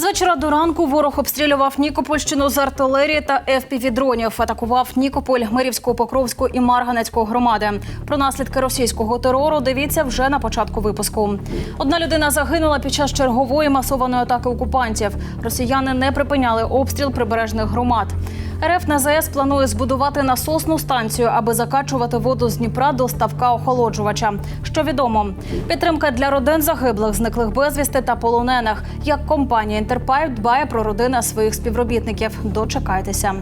З вечора до ранку ворог обстрілював Нікопольщину з артилерії та ФПВ-дронів. Атакував Нікополь, Мирівську, Покровську і Марганецьку громади. Про наслідки російського терору дивіться вже на початку випуску. Одна людина загинула під час чергової масованої атаки окупантів. Росіяни не припиняли обстріл прибережних громад. РФ на ЗАЕС планує збудувати насосну станцію, аби закачувати воду з Дніпра до ставка охолоджувача. Що відомо, підтримка для родин загиблих, зниклих безвісти та полонених. Як компанія Інтерпайп дбає про родини своїх співробітників. Дочекайтеся.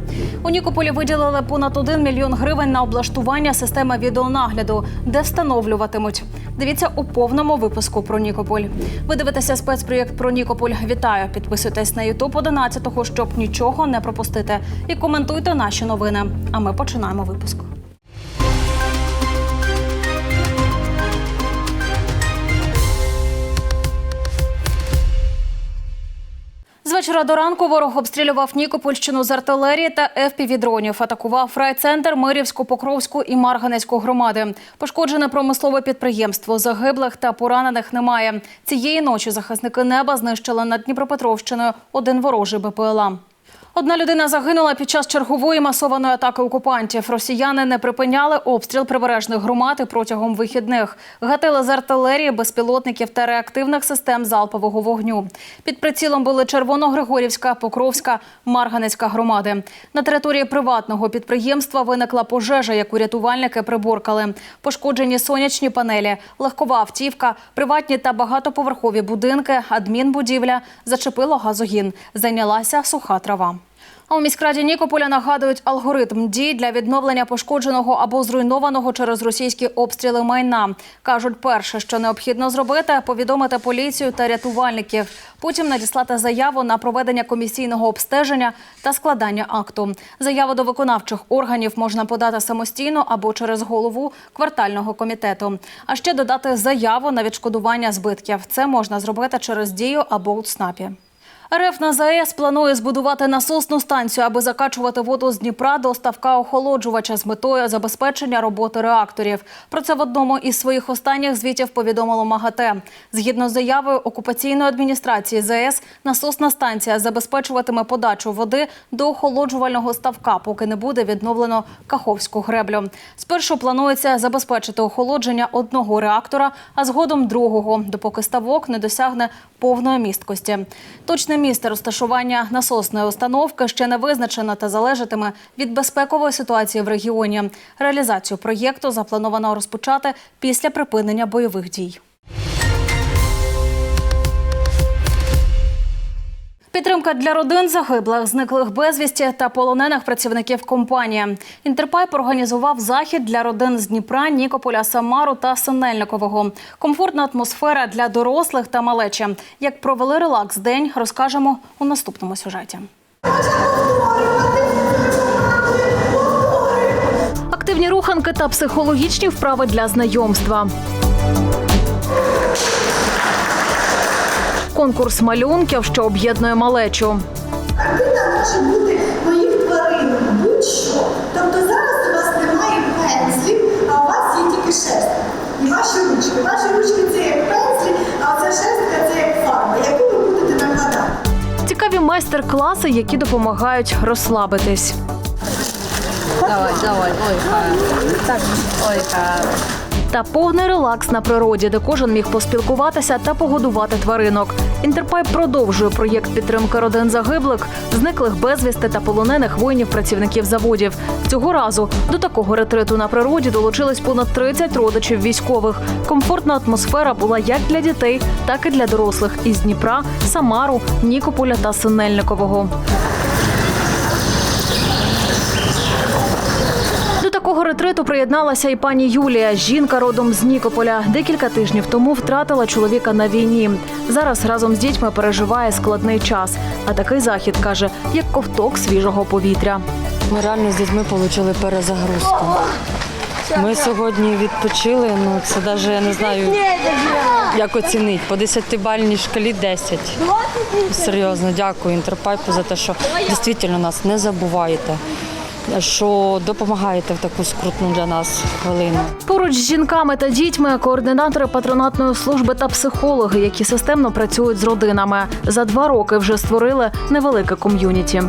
У Нікополі виділили понад 1 мільйон гривень на облаштування системи відеонагляду, де встановлюватимуть. Дивіться у повному випуску про Нікополь. Ви дивитеся спецпроєкт про Нікополь. Вітаю! Підписуйтесь на Ютуб 11 щоб нічого не пропустити. І коментуйте наші новини. А ми починаємо випуск. Вечора до ранку ворог обстрілював Нікопольщину з артилерії та ФПВ-дронів. Атакував райцентр, Мирівську, Покровську і Марганецьку громади. Пошкоджене промислове підприємство. Загиблих та поранених немає. Цієї ночі захисники неба знищили над Дніпропетровщиною один ворожий БПЛА. Одна людина загинула під час чергової масованої атаки окупантів. Росіяни не припиняли обстріл прибережних громад протягом вихідних. Гатили з артилерії, безпілотників та реактивних систем залпового вогню. Під прицілом були Червоногригорівська, Покровська, Марганецька громади. На території приватного підприємства виникла пожежа, яку рятувальники приборкали. Пошкоджені сонячні панелі, легкова автівка, приватні та багатоповерхові будинки, адмінбудівля. Зачепило газогін. Зайнялася суха трава. А у міськраді Нікополя нагадують алгоритм дій для відновлення пошкодженого або зруйнованого через російські обстріли майна. Кажуть, перше, що необхідно зробити, повідомити поліцію та рятувальників. Потім надіслати заяву на проведення комісійного обстеження та складання акту. Заяву до виконавчих органів можна подати самостійно або через голову квартального комітету. А ще додати заяву на відшкодування збитків. Це можна зробити через дію або у ЦНАПі. РФ на ЗАЕС планує збудувати насосну станцію, аби закачувати воду з Дніпра до ставка охолоджувача з метою забезпечення роботи реакторів. Про це в одному із своїх останніх звітів повідомило МАГАТЕ. Згідно з заявою окупаційної адміністрації ЗАЕС, насосна станція забезпечуватиме подачу води до охолоджувального ставка, поки не буде відновлено Каховську греблю. Спершу планується забезпечити охолодження одного реактора, а згодом другого, допоки ставок не досягне повної місткості. Точне місце розташування насосної установки ще не визначено та залежатиме від безпекової ситуації в регіоні. Реалізацію проєкту заплановано розпочати після припинення бойових дій. Підтримка для родин загиблих, зниклих безвісті та полонених працівників компанії. Інтерпайп організував захід для родин з Дніпра, Нікополя, Самару та Синельникового. Комфортна атмосфера для дорослих та малечі. Як провели релакс день, розкажемо у наступному сюжеті. Активні руханки та психологічні вправи для знайомства. Конкурс малюнків, що об'єднує малечу. Картина може бути моїх тварин, будь-що. Тобто зараз у вас немає пензлів, а у вас є тільки шерстка. І ваші ручки. Ваші ручки це як пензлі, а оця шерстка це як фарба, яку ви будете накладати. Цікаві майстер-класи, які допомагають розслабитись. Давай, давай, ой, так. Ой. Та повний релакс на природі, де кожен міг поспілкуватися та погодувати тваринок. Інтерпайп продовжує проєкт підтримки родин загиблих, зниклих безвісти та полонених воїнів працівників заводів. Цього разу до такого ретриту на природі долучились понад 30 родичів військових. Комфортна атмосфера була як для дітей, так і для дорослих із Дніпра, Самару, Нікополя та Синельникового. До такого ретриту приєдналася і пані Юлія. Жінка родом з Нікополя. Декілька тижнів тому втратила чоловіка на війні. Зараз разом з дітьми переживає складний час. А такий захід каже, як ковток свіжого повітря. Ми реально з дітьми отримали перезагрузку. Ми сьогодні відпочили, ну це навіть я не знаю, як оцінити. По 10-бальній шкалі 10. Серйозно, дякую Інтерпайпу за те, що дійсно нас не забуваєте. Що допомагаєте в таку скрутну для нас хвилину. Поруч з жінками та дітьми координатори патронатної служби та психологи, які системно працюють з родинами. За два роки вже створили невелике ком'юніті.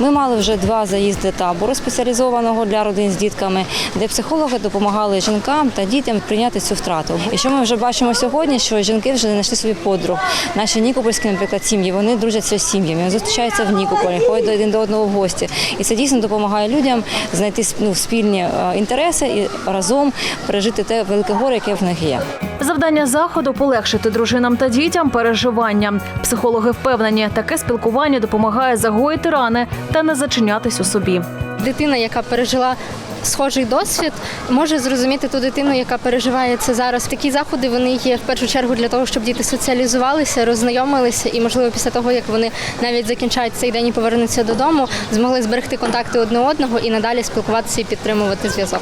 Ми мали вже два заїзди табору спеціалізованого для родин з дітками, де психологи допомагали жінкам та дітям прийняти цю втрату. І що ми вже бачимо сьогодні, що жінки вже знайшли собі подруг. Наші нікопольські, наприклад, сім'ї, вони дружаться з сім'ями, зустрічаються в Нікополі, ходять один до одного в гості. І це дійсно допомагає людям знайти ну, спільні е, інтереси і разом пережити те велике горе, яке в них є. Завдання заходу полегшити дружинам та дітям переживання. Психологи впевнені, таке спілкування допомагає загоїти рани та не зачинятись у собі. дитина, яка пережила схожий досвід, може зрозуміти ту дитину, яка переживає це зараз. Такі заходи вони є в першу чергу для того, щоб діти соціалізувалися, роззнайомилися, і можливо після того, як вони навіть закінчають цей день і повернуться додому, змогли зберегти контакти одне одного і надалі спілкуватися і підтримувати зв'язок.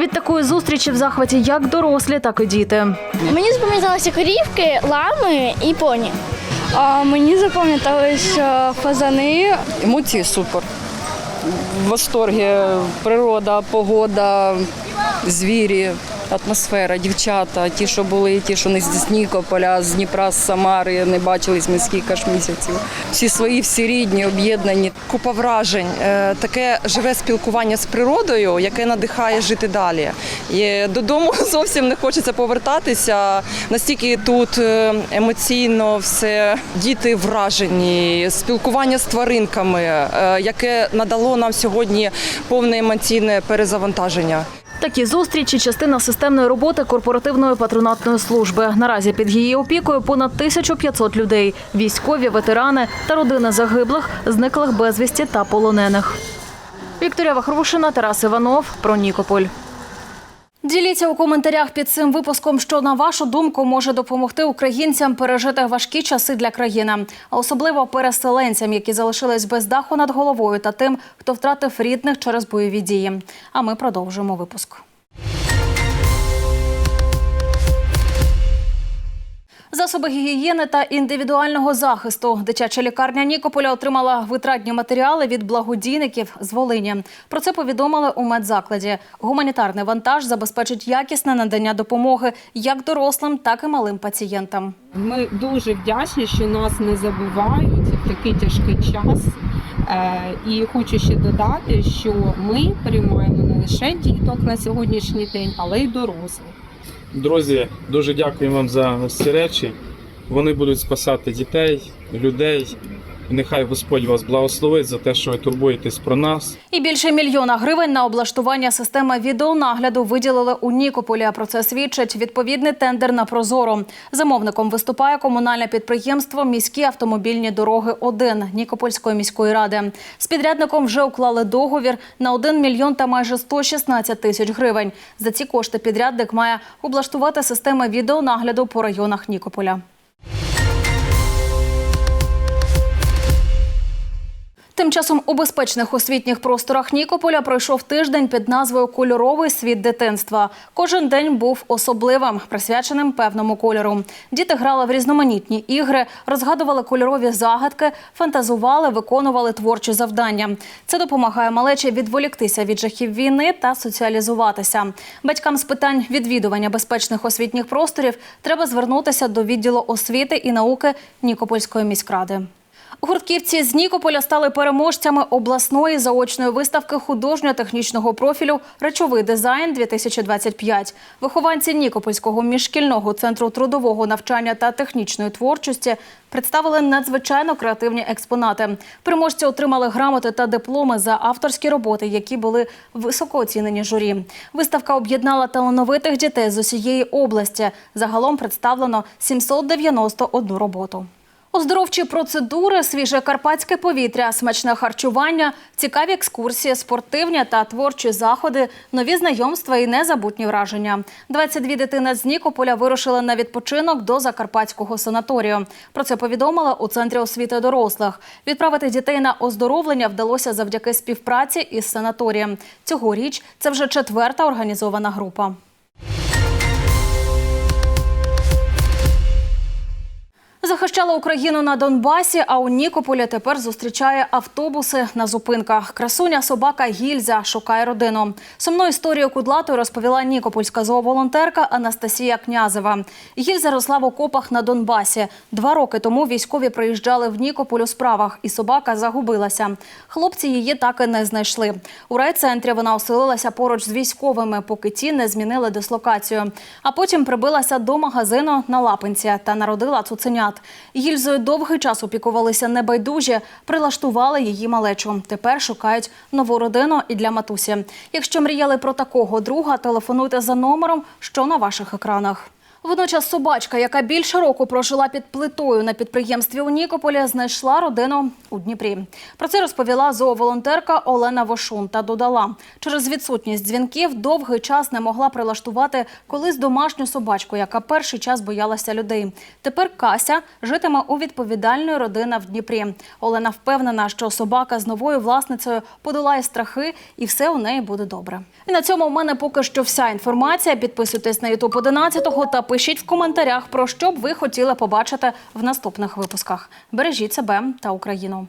Від такої зустрічі в захваті як дорослі, так і діти. Мені запам'яталися корівки, лами і поні. А мені запам'яталися фазани. Емоції супер. В восторгі природа, погода, звірі, атмосфера, дівчата, ті, що були, ті, що не з Нікополя, з Дніпра, з Самари, не бачились ми скільки ж місяців. Всі свої, всі рідні, об'єднані. Купа вражень, Е, таке живе спілкування з природою, яке надихає жити далі. І додому зовсім не хочеться повертатися. Настільки тут е, емоційно все діти вражені, спілкування з тваринками, е, яке надало нам сьогодні повне емоційне перезавантаження. Такі зустрічі частина системної роботи корпоративної патронатної служби. Наразі під її опікою понад 1500 людей: військові, ветерани та родини загиблих, зниклих безвісті та полонених. Вікторія Вахрушина, Тарас Іванов про Нікополь. Діліться у коментарях під цим випуском, що на вашу думку може допомогти українцям пережити важкі часи для країни, а особливо переселенцям, які залишились без даху над головою, та тим, хто втратив рідних через бойові дії. А ми продовжуємо випуск. Засоби гігієни та індивідуального захисту. Дитяча лікарня Нікополя отримала витратні матеріали від благодійників з Волині. Про це повідомили у медзакладі. Гуманітарний вантаж забезпечить якісне надання допомоги як дорослим, так і малим пацієнтам. Ми дуже вдячні, що нас не забувають в такий тяжкий час. Е, І хочу ще додати, що ми приймаємо не лише діток на сьогоднішній день, але й дорослих. Друзі, дуже дякую вам за ці речі. Вони будуть спасати дітей, людей. Нехай Господь вас благословить за те, що ви турбуєтесь про нас. І більше мільйона гривень на облаштування системи відеонагляду виділили у Нікополі. Про це свідчить відповідний тендер на Прозоро. Замовником виступає комунальне підприємство Міські автомобільні дороги 1 Нікопольської міської ради. З підрядником вже уклали договір на 1 мільйон та майже 116 тисяч гривень. За ці кошти підрядник має облаштувати системи відеонагляду по районах Нікополя. Тим часом у безпечних освітніх просторах Нікополя пройшов тиждень під назвою Кольоровий світ дитинства. Кожен день був особливим, присвяченим певному кольору. Діти грали в різноманітні ігри, розгадували кольорові загадки, фантазували, виконували творчі завдання. Це допомагає малечі відволіктися від жахів війни та соціалізуватися. Батькам з питань відвідування безпечних освітніх просторів треба звернутися до відділу освіти і науки Нікопольської міськради. Гуртківці з Нікополя стали переможцями обласної заочної виставки художньо-технічного профілю Речовий дизайн 2025 Вихованці Нікопольського міжшкільного центру трудового навчання та технічної творчості представили надзвичайно креативні експонати. Переможці отримали грамоти та дипломи за авторські роботи, які були високо оцінені журі. Виставка об'єднала талановитих дітей з усієї області. Загалом представлено 791 роботу. Оздоровчі процедури, свіже карпатське повітря, смачне харчування, цікаві екскурсії, спортивні та творчі заходи, нові знайомства і незабутні враження. 22 дитини з Нікополя вирушили на відпочинок до закарпатського санаторію. Про це повідомили у центрі освіти дорослих. Відправити дітей на оздоровлення вдалося завдяки співпраці із санаторієм. Цьогоріч це вже четверта організована група. Захищала Україну на Донбасі, а у Нікополі тепер зустрічає автобуси на зупинках. Красуня собака Гільза шукає родину. Сумну історію кудлатою розповіла нікопольська зооволонтерка Анастасія Князева. Гільза росла в окопах на Донбасі. Два роки тому військові приїжджали в Нікополь у справах, і собака загубилася. Хлопці її так і не знайшли. У райцентрі вона оселилася поруч з військовими, поки ті не змінили дислокацію. А потім прибилася до магазину на Лапинці та народила цуценят. Гільзою довгий час опікувалися небайдужі, прилаштували її малечу. Тепер шукають нову родину і для матусі. Якщо мріяли про такого друга, телефонуйте за номером, що на ваших екранах. Водночас собачка, яка більше року прожила під плитою на підприємстві у Нікополі, знайшла родину у Дніпрі. Про це розповіла зооволонтерка Олена Вошун та додала, через відсутність дзвінків довгий час не могла прилаштувати колись домашню собачку, яка перший час боялася людей. Тепер Кася житиме у відповідальної родини в Дніпрі. Олена впевнена, що собака з новою власницею подолає страхи і все у неї буде добре. І на цьому в мене поки що вся інформація. Підписуйтесь на Ютуб 11 та пишіть в коментарях, про що б ви хотіли побачити в наступних випусках. Бережіть себе та Україну.